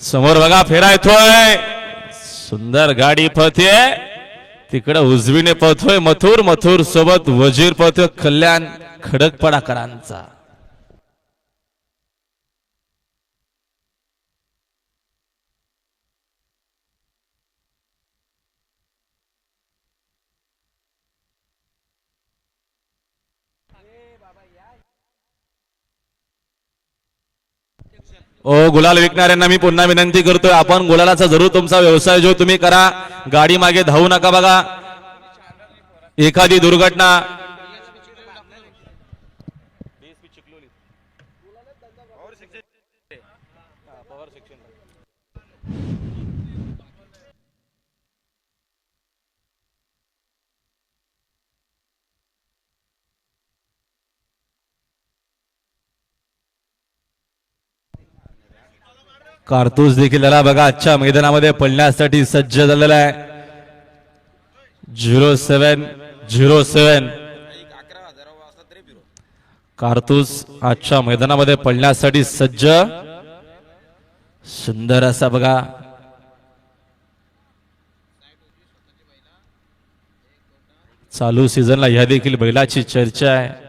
समोर बघा फेरा येतोय सुंदर गाडी पळते तिकडे उजवीने पळतोय मथुर. मथुर सोबत वजीर पळतोय कल्याण खडकपडाकरांचा. ओ गुलाल विकणाऱ्यांना मी पुन्हा विनंती करतोय आपण गुलालाचा जरूर तुमचा व्यवसाय जो तुम्ही करा गाडी मागे धावू नका बघा. एखादी दुर्घटना. कारतूस देखील त्याला बघा आजच्या मैदानामध्ये पडण्यासाठी सज्ज झालेला आहे. झिरो सेवन झिरो सेवन कारतूस आजच्या मैदानामध्ये पडण्यासाठी सज्ज. सुंदर असा बघा. चालू सीझनला ह्या देखील बैलाची चर्चा आहे.